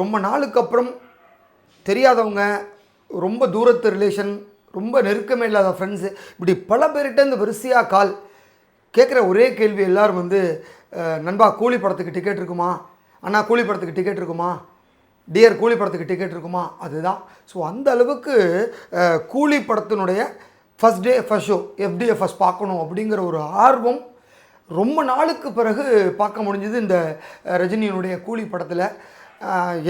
ரொம்ப நாளுக்கு அப்புறம் தெரியாதவங்க ரொம்ப தூரத்து ரிலேஷன் ரொம்ப நெருக்கமே இல்லாத ஃப்ரெண்ட்ஸு இப்படி பல பேர்கிட்ட இந்த வரிசையாக கால் கேட்குற ஒரே கேள்வி எல்லாரும் வந்து நண்பா கூலி படத்துக்கு டிக்கெட் இருக்குமா? அண்ணா கூலி படத்துக்கு டிக்கெட் இருக்குமா? டியர் கூலி படத்துக்கு டிக்கெட் இருக்குமா? அதுதான். ஸோ அந்த அளவுக்கு கூலி படத்தினுடைய first day first show FDFS பார்க்கணும் அப்படிங்கிற ஒரு ஆர்வம் ரொம்ப நாளுக்கு பிறகு பார்க்க முடிஞ்சது இந்த ரஜினியினுடைய கூலி படத்தில்.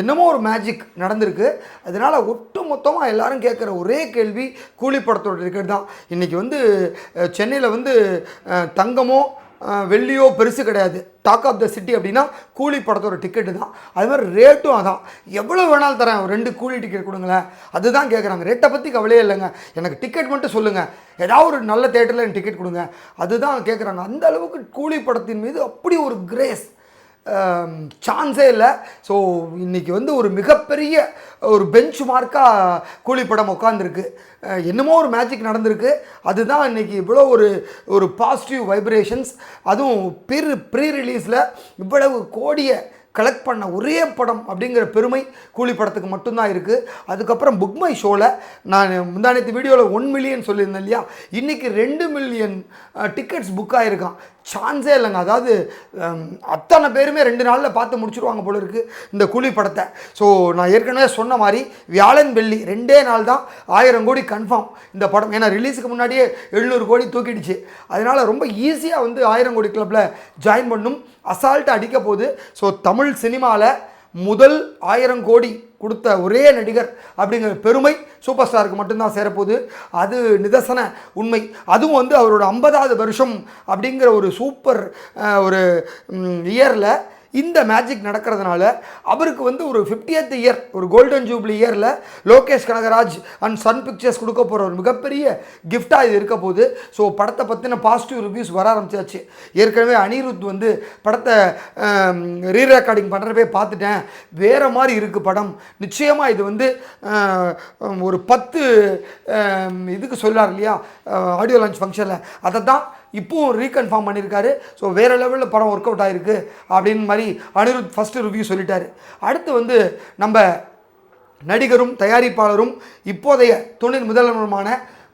என்னமோ ஒரு மேஜிக் நடந்திருக்கு. அதனால் ஒட்டு மொத்தமாக எல்லாரும் கேட்குற ஒரே கேள்வி கூலி படத்தோட டிக்கெட் தான். இன்றைக்கி வந்து சென்னையில் வந்து தங்கமோ வெள்ளியோ பெருசு கிடையாது. டாக் ஆஃப் த சிட்டி அப்படின்னா கூலி படத்தோட டிக்கெட்டு தான். அது மாதிரி ரேட்டும் அதான். எவ்வளோ வேணாலும் தரேன் ஒரு ரெண்டு கூலி டிக்கெட் கொடுங்களேன். அதுதான் கேட்குறாங்க ரேட்டை பற்றி கவலையே இல்லைங்க. எனக்கு டிக்கெட் மட்டும் சொல்லுங்கள் ஏதாவது ஒரு நல்ல தேட்டரில் எனக்கு டிக்கெட் கொடுங்க. அதுதான் கேட்குறாங்க அந்த அளவுக்கு கூலி படத்தின் மீது அப்படி ஒரு கிரேஸ் சான்ஸே இல்லை. ஸோ இன்றைக்கி வந்து ஒரு மிகப்பெரிய ஒரு பெஞ்ச் மார்க்காக கூலி படம் உட்காந்துருக்கு என்னமோ ஒரு மேஜிக் நடந்திருக்கு. அதுதான் இன்றைக்கி இவ்வளோ ஒரு ஒரு பாசிட்டிவ் வைப்ரேஷன்ஸ் அதுவும் பிற ப்ரீ ரிலீஸில் இவ்வளவு கோடியை கலெக்ட் பண்ண ஒரே படம் அப்படிங்கிற பெருமை கூலி படத்துக்கு மட்டும்தான் இருக்குது அதுக்கப்புறம் புக்மை ஷோவில் நான் முந்தானத்து வீடியோவில் ஒன் மில்லியன் சொல்லியிருந்தேன் இல்லையா? இன்றைக்கி ரெண்டு மில்லியன் டிக்கெட்ஸ் புக் ஆகிருக்கான் சான்ஸே இல்லைங்க. அதாவது அத்தனை பேருமே ரெண்டு நாளில் பார்த்து முடிச்சுருவாங்க போல இருக்குது இந்த கூலி படத்தை. ஸோ நான் ஏற்கனவே சொன்ன மாதிரி வியாழன் வெள்ளி ரெண்டே நாள் தான் ஆயிரம் கோடி கன்ஃபார்ம் இந்த படம். ஏன்னா ரிலீஸுக்கு முன்னாடியே எழுநூறு கோடி தூக்கிடுச்சு. அதனால் ரொம்ப ஈஸியாக வந்து ஆயிரம் கோடி கிளப்பில் ஜாயின் பண்ணும். அசால்ட்டாக அடிக்க போகுது. ஸோ தமிழ் சினிமாவில் முதல் ஆயிரம் கோடி கொடுத்த ஒரே நடிகர் அப்படிங்கிற பெருமை சூப்பர் ஸ்டாருக்கு மட்டும்தான் சேரப்போகுது. அது நிதர்சன உண்மை. அதுவும் வந்து அவரோட ஐம்பதாவது வருஷம் அப்படிங்கிற ஒரு சூப்பர் ஒரு இயரில் இந்த மேஜிக் நடக்கிறதுனால அவருக்கு வந்து ஒரு 50th இயர் ஒரு கோல்டன் ஜூப்ளி இயரில் Lokesh Kanagaraj and Sun Pictures கொடுக்க போகிற ஒரு மிகப்பெரிய கிஃப்டாக இது இருக்க போகுது. ஸோ படத்தை பற்றின பாசிட்டிவ் ரிவ்யூஸ் வர ஆரம்பிச்சாச்சு. ஏற்கனவே அனிருத் வந்து படத்தை ரீ ரெக்கார்டிங் பண்ணுறப்பே பார்த்துட்டேன். வேறு மாதிரி இருக்குது படம். நிச்சயமாக இது வந்து ஒரு பத்து இதுக்கு சொல்லார் இல்லையா? ஆடியோ லான்ச் ஃபங்க்ஷனில் அதை தான் இப்போவும் ரீகன்ஃபார்ம் பண்ணியிருக்காரு ஸோ வேறு லெவலில் படம் ஒர்க் அவுட் ஆகிருக்கு அப்படின்னு மாதிரி அனிருத் ஃபஸ்ட்டு ரிவ்யூ சொல்லிட்டாரு. அடுத்து வந்து நம்ம நடிகரும் தயாரிப்பாளரும் இப்போதைய துணை முதல்வருமான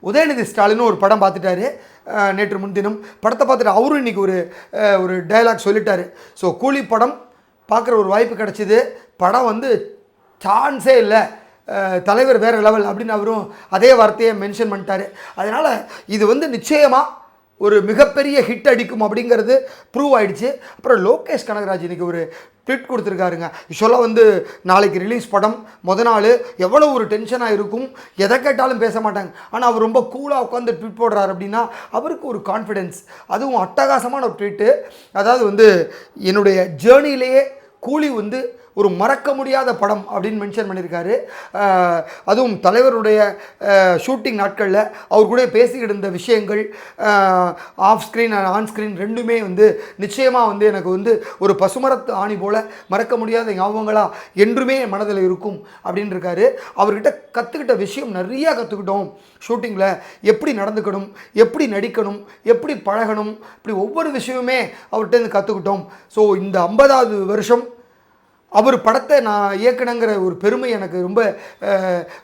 உதயநிதி ஸ்டாலின் ஒரு படம் பார்த்துட்டாரு. நேற்று முன்தினம். படத்தை பார்த்துட்டு அவரும் இன்றைக்கி ஒரு ஒரு டயலாக் சொல்லிட்டாரு. ஸோ கூலி படம் பார்க்குற ஒரு வாய்ப்பு கிடச்சிது. படம் வந்து சான்ஸே இல்லை. தலைவர் வேறு லெவல் அப்படின்னு அவரும் அதே வார்த்தையை மென்ஷன் பண்ணிட்டாரு. அதனால் இது வந்து நிச்சயமாக ஒரு மிகப்பெரிய ஹிட் அடிக்கும் அப்படிங்கிறது ப்ரூவ் ஆகிடுச்சு அப்புறம் லோகேஷ் கனகராஜ் இன்னைக்கு ஒரு ட்விட் கொடுத்துருக்காருங்க. யூஸ்வலாக வந்து நாளைக்கு ரிலீஸ் படம் முத நாள் எவ்வளோ ஒரு டென்ஷனாக இருக்கும் எதை கேட்டாலும் பேச மாட்டாங்க. ஆனால் அவர் ரொம்ப கூலாக உட்காந்து ட்விட் போடுறாரு அப்படின்னா அவருக்கு ஒரு கான்ஃபிடென்ஸ் அதுவும் அட்டகாசமான ஒரு ட்வீட்டு அதாவது வந்து என்னுடைய ஜேர்னிலேயே கூலி வந்து ஒரு மறக்க முடியாத படம் அப்படின்னு மென்ஷன் பண்ணியிருக்காரு. அதுவும் தலைவருடைய ஷூட்டிங் நாட்களில் அவர் கூட பேசிக்கிட்டு இருந்த விஷயங்கள் off screen and on screen ரெண்டுமே வந்து நிச்சயமாக வந்து எனக்கு வந்து ஒரு பசுமரத்து ஆணி போல் மறக்க முடியாத ஞாபகங்களாக என்றுமே என் மனதில் இருக்கும் அப்படின்னு இருக்காரு. அவர்கிட்ட கற்றுக்கிட்ட விஷயம் நிறையா கற்றுக்கிட்டோம் ஷூட்டிங்கில் எப்படி நடந்துக்கணும் எப்படி நடிக்கணும் எப்படி பழகணும் இப்படி ஒவ்வொரு விஷயமுமே அவர்கிட்ட இருந்து கற்றுக்கிட்டோம் ஸோ இந்த ஐம்பதாவது வருஷம் அவர் படத்தை நான் இயக்கணுங்கிற ஒரு பெருமை எனக்கு ரொம்ப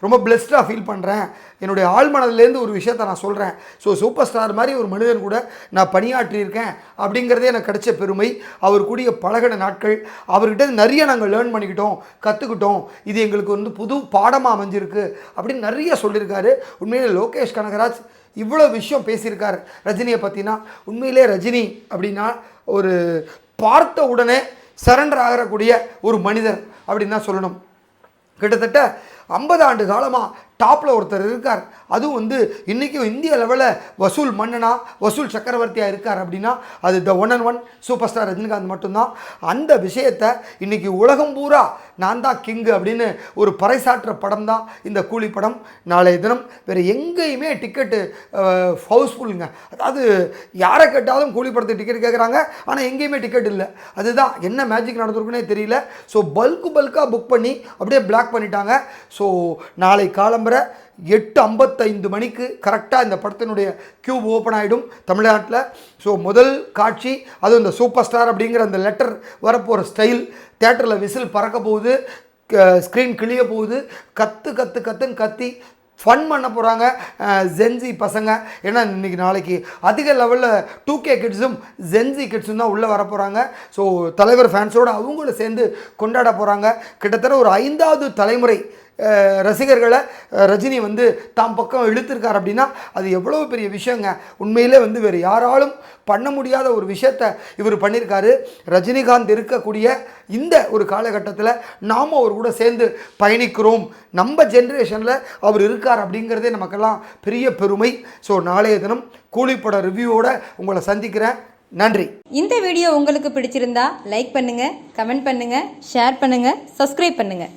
ரொம்ப பிளெஸ்டாக ஃபீல் பண்ணுறேன் என்னுடைய ஆழ்மனதுலேருந்து ஒரு விஷயத்தை நான் சொல்கிறேன் ஸோ சூப்பர் ஸ்டார் மாதிரி ஒரு மனிதன் கூட நான் பணியாற்றியிருக்கேன் அப்படிங்கிறதே எனக்கு கிடைச்ச பெருமை. அவர் கூடிய பழகின நாட்கள் அவர்கிட்ட நிறைய நாங்கள் லேர்ன் பண்ணிக்கிட்டோம் கற்றுக்கிட்டோம் இது எங்களுக்கு வந்து புது பாடமாக அமைஞ்சிருக்கு அப்படின்னு நிறைய சொல்லியிருக்காரு. உண்மையிலே லோகேஷ் கனகராஜ் இவ்வளோ விஷயம் பேசியிருக்கார் ரஜினியை பற்றினா உண்மையிலே ரஜினி அப்படின்னா ஒரு பார்த்த உடனே சரண்டர் ஆகக்கூடிய ஒரு மனிதர் அப்படின்னு தான் சொல்லணும். கிட்டத்தட்ட ஐம்பது ஆண்டு காலமாக டாப்பில் ஒருத்தர் இருக்கார். அதுவும் வந்து இன்றைக்கும் இந்திய லெவலில் வசூல் மன்னனா வசூல் சக்கரவர்த்தியாக இருக்கார் அப்படின்னா அது the one and one superstar Rajinikanth மட்டும்தான். அந்த விஷயத்தை இன்றைக்கி உலகம் பூரா நான் தான் கிங்கு அப்படின்னு ஒரு பறைசாற்ற படம் தான் இந்த கூலி படம். நாளைய தினம் வேறு எங்கேயுமே டிக்கெட்டு ஹவுஸ்ஃபுல்லுங்க அதாவது யாரை கேட்டாலும் கூலி படத்துக்கு டிக்கெட் கேட்குறாங்க ஆனால் எங்கேயுமே டிக்கெட் இல்லை. அதுதான் என்ன மேஜிக் நடந்திருக்குன்னே தெரியல. ஸோ பல்க்கு பல்காக புக் பண்ணி அப்படியே பிளாக் பண்ணிட்டாங்க. ஸோ நாளை காலம்பரை எட்டு ஐம்பத்தைந்து மணிக்கு கரெக்டாக இந்த படத்தினுடைய கியூப் ஓப்பன் ஆகிடும் தமிழ்நாட்டில். ஸோ முதல் காட்சி அதுவும் இந்த சூப்பர் ஸ்டார் அப்படிங்கிற அந்த லெட்டர் வரப்போகிற ஸ்டைல் தேட்டரில் விசில் பறக்க போகுது ஸ்க்ரீன் கிளிய போகுது கத்து கத்து கத்துன்னு கத்தி ஃபன் பண்ண போகிறாங்க ஜென்சி பசங்க. ஏன்னா இன்னைக்கு நாளைக்கு அதிக லெவலில் டூ கே கிட்ஸும் ஜென்சி கிட்ஸும் தான் உள்ளே வர போகிறாங்க ஸோ தலைவர் ஃபேன்ஸோடு அவங்களும் சேர்ந்து கொண்டாட போகிறாங்க கிட்டத்தட்ட ஒரு ஐந்தாவது தலைமுறை ரசிகர்களை ரஜினி வந்து தாம் பக்கம் இழுத்திருக்கார் அப்படின்னா அது எவ்வளோ பெரிய விஷயங்க. உண்மையிலே வந்து வேறு யாராலும் பண்ண முடியாத ஒரு விஷயத்த இவர் பண்ணியிருக்காரு ரஜினிகாந்த் இருக்கக்கூடிய இந்த ஒரு காலகட்டத்தில் நாம் அவர் கூட சேர்ந்து பயணிக்கிறோம். நம்ம ஜென்ரேஷனில் அவர் இருக்கார் அப்படிங்கிறதே நமக்கெல்லாம் பெரிய பெருமை. ஸோ நாளைய தினம் கூலிப்பட ரிவ்யூவோட உங்களை சந்திக்கிறேன். நன்றி. இந்த வீடியோ உங்களுக்கு பிடிச்சிருந்தா லைக் பண்ணுங்க கமெண்ட் பண்ணுங்க ஷேர் பண்ணுங்க சப்ஸ்கிரைப் பண்ணுங்க.